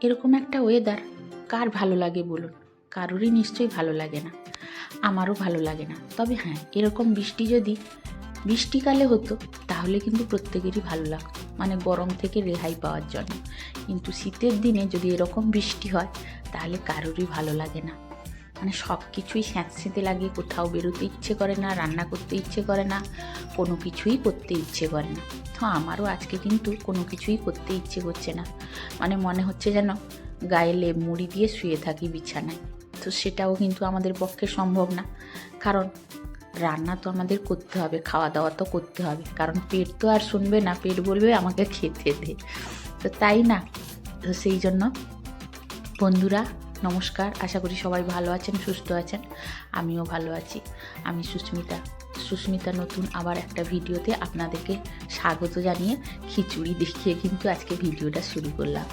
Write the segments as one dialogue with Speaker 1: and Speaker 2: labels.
Speaker 1: এরকম একটা ওয়েদার কার ভালো লাগে বলুন? কারোরই নিশ্চয়ই ভালো লাগে না। আমারও ভালো লাগে না। তবে হ্যাঁ এরকম বৃষ্টি যদি বৃষ্টিকালে হতো, তাহলে কিন্তু প্রত্যেকেরই ভালো লাগতো। মানে গরম থেকে রেহাই পাওয়ার জন্য। কিন্তু শীতের দিনে যদি এরকম বৃষ্টি হয়, তাহলে কারোরই ভালো লাগে না। মানে সব কিছুই স্যাঁতস্যাঁতে লাগে কোথাও বেরোতে ইচ্ছে করে না, রান্না করতে ইচ্ছে করে না, কোনো কিছুই করতে ইচ্ছে করে না। তো আমারও আজকে কিন্তু কোনো কিছুই করতে ইচ্ছে করছে না। মানে মনে হচ্ছে যেন গায়ে লেপ মুড়ি দিয়ে শুয়ে থাকি বিছানায়। তো সেটাও কিন্তু আমাদের পক্ষে সম্ভব না। কারণ রান্না তো আমাদের করতে হবে, খাওয়া দাওয়া তো করতে হবে। কারণ পেট তো আর শুনবে না, পেট বলবে আমাকে খেতে দে। তো তাই না? তো সেই জন্য বন্ধুরা নমস্কার, আশা করি সবাই ভালো আছেন, সুস্থ আছেন। আমিও ভালো আছি। আমি সুস্মিতা। সুস্মিতা নতুন আবার একটা ভিডিওতে আপনাদেরকে স্বাগত জানিয়ে খিচুড়ি দেখিয়ে কিন্তু আজকে ভিডিওটা শুরু করলাম।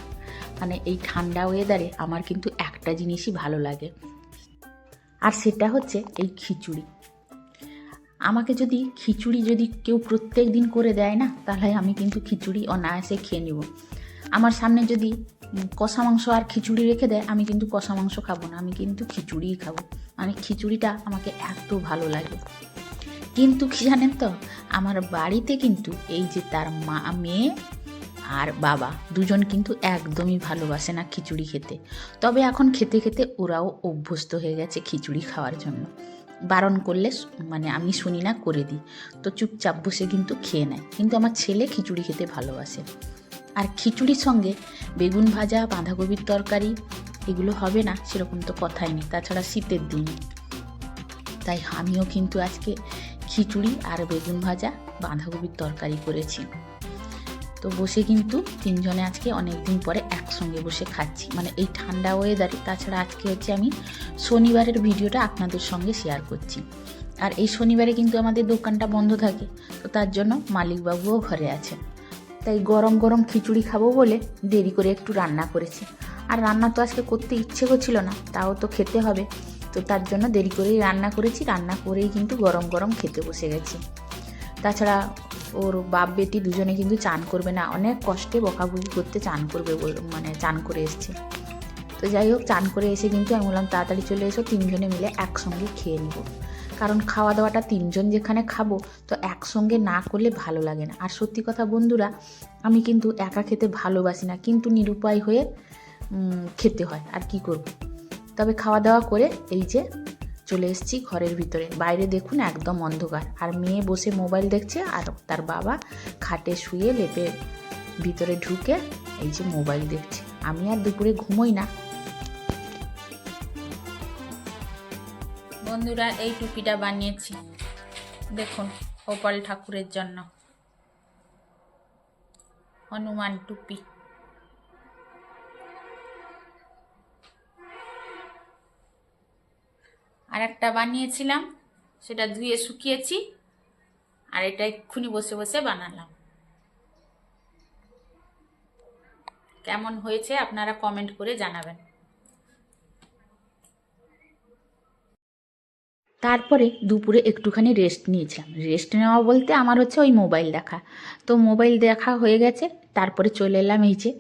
Speaker 1: মানে এই ঠান্ডা ওয়েদারে আমার কিন্তু একটা জিনিসই ভালো লাগে। আর সেটা হচ্ছে এই খিচুড়ি। আমাকে যদি খিচুড়ি যদি কেউ প্রত্যেক দিন করে দেয় না, তাহলে আমি কিন্তু খিচুড়ি অনায়াসে খেয়ে নেব। আমার সামনে যদি কষা মাংস আর খিচুড়ি রেখে দেয়, আমি কিন্তু কষা মাংস খাব না, আমি কিন্তু খিচুড়িই খাব। মানে খিচুড়িটা আমাকে এত ভালো লাগে। কিন্তু কি জানেন তো, আমার বাড়িতে কিন্তু এই যে তার মা, মেয়ে আর বাবা, দুজন কিন্তু একদমই ভালোবাসে না খিচুড়ি খেতে। তবে এখন খেতে খেতে ওরাও অভ্যস্ত হয়ে গেছে খিচুড়ি খাওয়ার জন্য। বারণ করলে মানে আমি শুনি না, করে দিই। তো চুপচাপ বসে কিন্তু খেয়ে নেয়। কিন্তু আমার ছেলে খিচুড়ি খেতে ভালোবাসে। আর খিচুড়ির সঙ্গে বেগুন ভাজা, বাঁধাকপির তরকারি, এগুলো হবে না, সেরকম তো কথাই নেই। তাছাড়া শীতের দিন। তাই আমিও কিন্তু আজকে খিচুড়ি আর বেগুন ভাজা, বাঁধাকপির তরকারি করেছি। তো বসে কিন্তু তিনজনে আজকে অনেক দিন পরে একসঙ্গে বসে খাচ্ছি। মানে এই ঠান্ডা ওয়েদারে তাছাড়া আজকে হচ্ছে আমি শনিবারের ভিডিওটা আপনাদের সঙ্গে শেয়ার করছি। আর এই শনিবারে কিন্তু আমাদের দোকানটা বন্ধ থাকে, তো তার জন্য মালিকবাবুও ঘরে আছেন। তাই গরম গরম খিচুড়ি খাব বলে দেরি করে একটু রান্না করেছি। আর রান্না তো আজকে করতে ইচ্ছে করছিল না, তাও তো খেতে হবে। তো তার জন্য দেরি করেই রান্না করেছি, রান্না করেই কিন্তু গরম গরম খেতে বসে গেছি। তাছাড়া ওর বাপ বেটি দুজনে কিন্তু চান করবে না, অনেক কষ্টে বকাবকি করতে চান করবে মানে চান করে এসছে। তো যাই হোক, চান করে এসে কিন্তু আমি বললাম, তাড়াতাড়ি চলে এসো, তিনজনে মিলে একসঙ্গে খেয়ে নিব। কারণ খাওয়া দাওয়াটা তিনজন যেখানে খাব, তো একসঙ্গে না করলে ভালো লাগে না। আর সত্যি কথা বন্ধুরা, আমি কিন্তু একা খেতে ভালোবাসি না, কিন্তু নিরুপায় হয়ে খেতে হয়। আর কি করব? তবে খাওয়া দাওয়া করে এই যে চলে এসেছি ঘরের ভিতরে। বাইরে দেখুন একদম অন্ধকার। আর মেয়ে বসে মোবাইল দেখছে আর তার বাবা খাটে শুয়ে লেপে ভিতরে ঢুকে এই যে মোবাইল দেখছে। আমি আর দুপুরে ঘুমোই না। বন্ধুরা, এই টুপিটা বানিয়েছি। দেখুন, গোপাল ঠাকুরের জন্য। হনুমান টুপি। আর একটা বানিয়েছিলাম, সেটা ধুয়ে শুকিয়েছি, আর এটা এক্ষুনি বসে বসে বানালাম। কেমন হয়েছে আপনারা কমেন্ট করে জানাবেন। তারপরে দুপুরে একটুখানি রেস্ট নিয়েছিলাম। রেস্ট নেওয়া বলতে আমার হচ্ছে ওই মোবাইল দেখা। তো মোবাইল দেখা হয়ে গেছে, তারপরে চলে এলাম এই যে,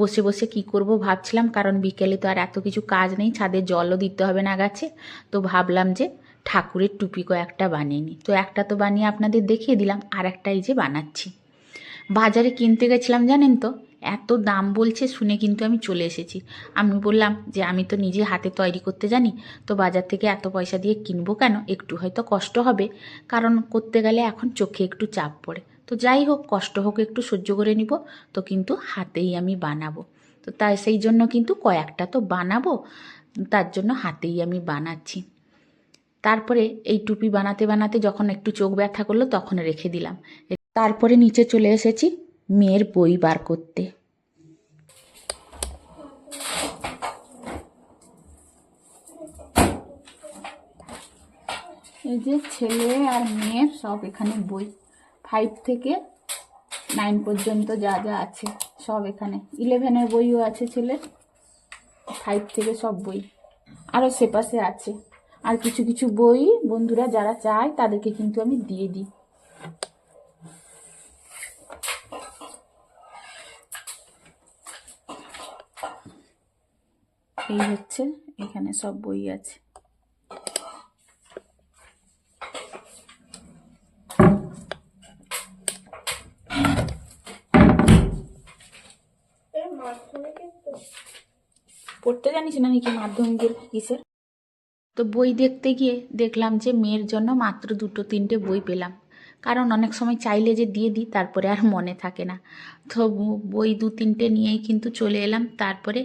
Speaker 1: বসে বসে কি করব ভাবছিলাম, কারণ বিকেলে তো আর এত কিছু কাজ নেই, ছাদে জলও দিতে হবে না গাছে তো ভাবলাম যে ঠাকুরের টুপি কয়েকটা বানিয়ে নিই। তো একটা তো বানিয়ে আপনাদের দেখিয়ে দিলাম আর একটা এই যে বানাচ্ছি। বাজারে কিনতে গেছিলাম জানেন তো? এত দাম বলছে শুনে কিন্তু আমি চলে এসেছি। আমি বললাম যে, আমি তো নিজে হাতে তৈরি করতে জানি, তো বাজার থেকে এত পয়সা দিয়ে কিনবো কেন? একটু হয়তো কষ্ট হবে। কারণ করতে গেলে এখন চোখে একটু চাপ পড়ে। তো যাই হোক, কষ্ট হোক, একটু সহ্য করে নিব, তো কিন্তু হাতেই আমি বানাবো। তো তাই সেই জন্য কিন্তু কয়েকটা তো বানাবো, তার জন্য হাতেই আমি বানাচ্ছি। তারপরে এই টুপি বানাতে বানাতে যখন একটু চোখ ব্যথা করল, তখন রেখে দিলাম। তারপরে নিচে চলে এসেছি। মেয়ের বই বার করতে। এই যে ছেলে আর মেয়ের সব এখানে বই। ফাইভ থেকে নাইন পর্যন্ত যা যা আছে সব এখানে। ইলেভেনের বইও আছে ছেলের ফাইভ থেকে সব বই। আরও সেপাশে আছে। আর কিছু কিছু বই বন্ধুরা যারা চায় তাদেরকে কিন্তু আমি দিয়ে দিই। এই হচ্ছে এখানে সব বই আছে। পড়তে জানিস না নাকি মাধ্যমিকের কিসের তো বই দেখতে গিয়ে দেখলাম যে মেয়ের জন্য মাত্র দুটো তিনটে বই পেলাম। কারণ অনেক সময় চাইলে যে দিয়ে দিই, তারপরে আর মনে থাকে না। তো বই দু তিনটে নিয়েই কিন্তু চলে এলাম। তারপরে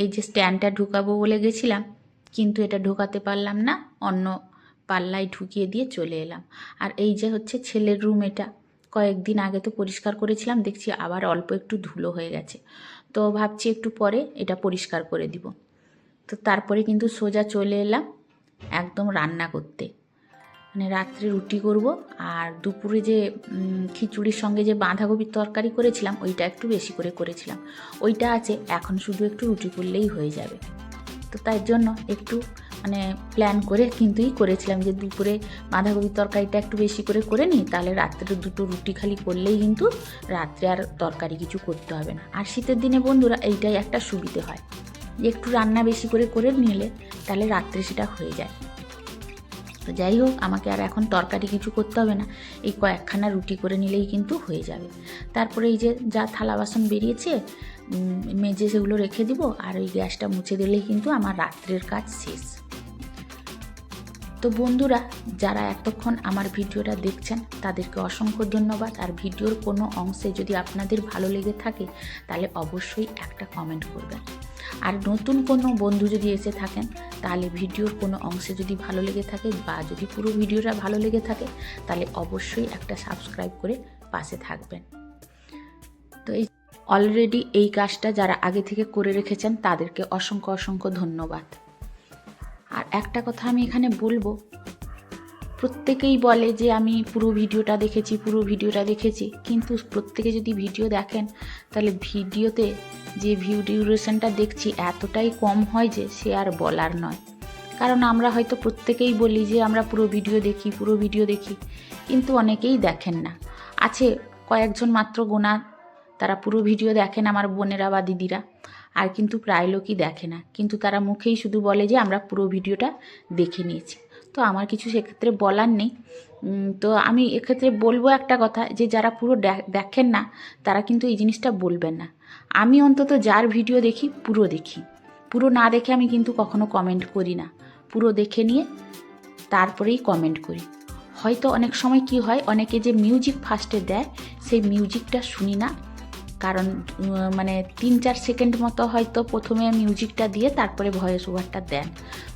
Speaker 1: এই যে স্ট্যান্ডটা ঢুকাবো বলে গেছিলাম, কিন্তু এটা ঢোকাতে পারলাম না। অন্য পাল্লায় ঢুকিয়ে দিয়ে চলে এলাম। আর এই যে হচ্ছে ছেলের রুম এটা, কয়েকদিন আগে তো পরিষ্কার করেছিলাম, দেখছি আবার অল্প একটু ধুলো হয়ে গেছে। তো ভাবছি একটু পরে এটা পরিষ্কার করে দিব। তো তারপরে কিন্তু সোজা চলে এলাম একদম রান্না করতে। মানে রাত্রে রুটি করব আর দুপুরে যে খিচুড়ির সঙ্গে যে বাঁধাকপির তরকারি করেছিলাম, ওইটা একটু বেশি করে করেছিলাম। ওইটা আছে, এখন শুধু একটু রুটি করলেই হয়ে যাবে। তো তাই জন্য একটু মানে প্ল্যান করে কিন্তুই করেছিলাম যে দুপুরে বাঁধাকপির তরকারিটা একটু বেশি করে করে নিই, তাহলে রাত্রে দুটো রুটি খালি করলেই কিন্তু রাত্রে আর তরকারি কিছু করতে হবে না। আর শীতের দিনে বন্ধুরা, এইটাই একটা সুবিধে হয়। একটু রান্না বেশি করে করে নিলে তাহলে রাত্রে সেটা হয়ে যায়। তো যাই হোক, আমাকে আর এখন তরকারি কিছু করতে হবে না। এই কয়েকখানা রুটি করে নিলেই কিন্তু হয়ে যাবে। তারপরে এই যে যা থালা বাসন বেরিয়েছে মেজে সেগুলো রেখে দিব আর ওই গ্যাসটা মুছে দিলেই কিন্তু আমার রাত্রের কাজ শেষ। তো বন্ধুরা, যারা এতক্ষণ আমার ভিডিওটা দেখছেন, তাদেরকে অসংখ্য ধন্যবাদ। আর ভিডিওর কোনো অংশে যদি আপনাদের ভালো লেগে থাকে, তাহলে অবশ্যই একটা কমেন্ট করবেন। আর নতুন কোনো বন্ধু যদি এসে থাকেন, তাহলে ভিডিওর কোনো অংশে যদি ভালো লেগে থাকে বা যদি পুরো ভিডিওটা ভালো লেগে থাকে, তাহলে অবশ্যই একটা সাবস্ক্রাইব করে পাশে থাকবেন। তো এই অলরেডি এই কাজটা যারা আগে থেকে করে রেখেছেন, তাদেরকে অসংখ্য অসংখ্য ধন্যবাদ। আর একটা কথা আমি এখানে বলব, প্রত্যেকেই বলে যে আমি পুরো ভিডিওটা দেখেছি, পুরো ভিডিওটা দেখেছি, কিন্তু প্রত্যেকে যদি ভিডিও দেখেন, তাহলে ভিডিওতে যে ভিউ ডিউরেশনটা দেখছি এতটাই কম হয় যে সে আর বলার নয়। কারণ আমরা হয়তো প্রত্যেকেই বলি যে আমরা পুরো ভিডিও দেখি, পুরো ভিডিও দেখি, কিন্তু অনেকেই দেখেন না। আছে কয়েকজন মাত্র গোনা, তারা পুরো ভিডিও দেখেন আমার বোনেরা বা দিদিরা, আর কিন্তু প্রায় লোকই দেখে না। কিন্তু তারা মুখেই শুধু বলে যে আমরা পুরো ভিডিওটা দেখে নিয়েছি। তো আমার কিছু সেক্ষেত্রে বলার নেই। তো আমি এক্ষেত্রে বলব একটা কথা যে, যারা পুরো দেখেন না, তারা কিন্তু এই জিনিসটা বলবেন না। আমি অন্তত যার ভিডিও দেখি, পুরো দেখি। পুরো না দেখে আমি কিন্তু কখনো কমেন্ট করি না। পুরো দেখে নিয়ে তারপরেই কমেন্ট করি। হয়তো অনেক সময় কি হয়, অনেকে যে মিউজিক ফার্স্টে দেয়, সেই মিউজিকটা শুনি না। কারণ মানে তিন চার সেকেন্ড মতো হয়তো প্রথমে মিউজিকটা দিয়ে তারপরে ভয়েস ওভারটা দেন।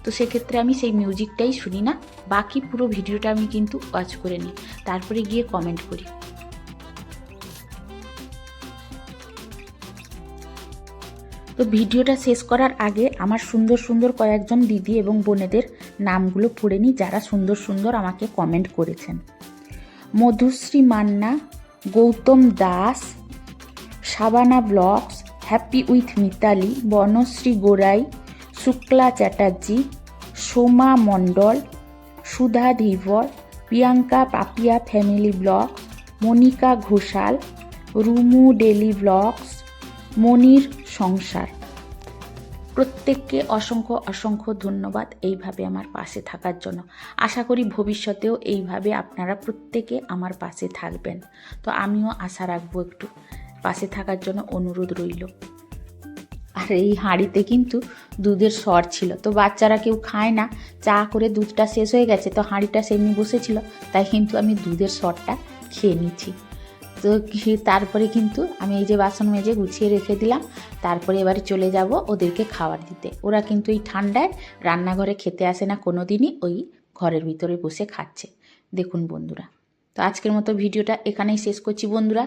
Speaker 1: তো সেক্ষেত্রে আমি সেই মিউজিকটাই শুনি না। বাকি পুরো ভিডিওটা আমি কিন্তু ওয়াচ করে নিই। তারপরে গিয়ে কমেন্ট করি। তো ভিডিওটা শেষ করার আগে আমার সুন্দর সুন্দর কয়েকজন দিদি এবং বোনেদের নামগুলো পড়ে নিই যারা সুন্দর সুন্দর আমাকে কমেন্ট করেছেন। Madhushree Manna, Goutam Das Sabana blogs, happy with Mitali, Banashree Gorai, Shukla Chatterjee, Soma Mondal, Sudha Dhibar Priyanka Papiya family blog, Monika Ghoshal, Rumu daily blogs, Monir সংসার। প্রত্যেককে অসংখ্য অসংখ্য ধন্যবাদ এইভাবে আমার পাশে থাকার জন্য। আশা করি ভবিষ্যতেও এইভাবে আপনারা প্রত্যেকে আমার পাশে থাকবেন। তো আমিও আশা রাখব একটু। পাশে থাকার জন্য অনুরোধ রইল। আর এই হাঁড়িতে কিন্তু দুধের সর ছিল। তো বাচ্চারা কেউ খায় না, চা করে দুধটা শেষ হয়ে গেছে, তো হাঁড়িটা সেমনি বসেছিল, তাই কিন্তু আমি দুধের সরটা খেয়ে নিচ্ছি। তো তারপরে কিন্তু আমি এই যে বাসন মেজে গুছিয়ে রেখে দিলাম, তারপরে এবারে চলে যাব ওদেরকে খাবার দিতে। ওরা কিন্তু এই ঠান্ডায় রান্নাঘরে খেতে আসে না কোনো দিনই ওই ঘরের ভিতরে বসে খাচ্ছে। দেখুন বন্ধুরা, তো আজকের মতো ভিডিওটা এখানেই শেষ করছি বন্ধুরা।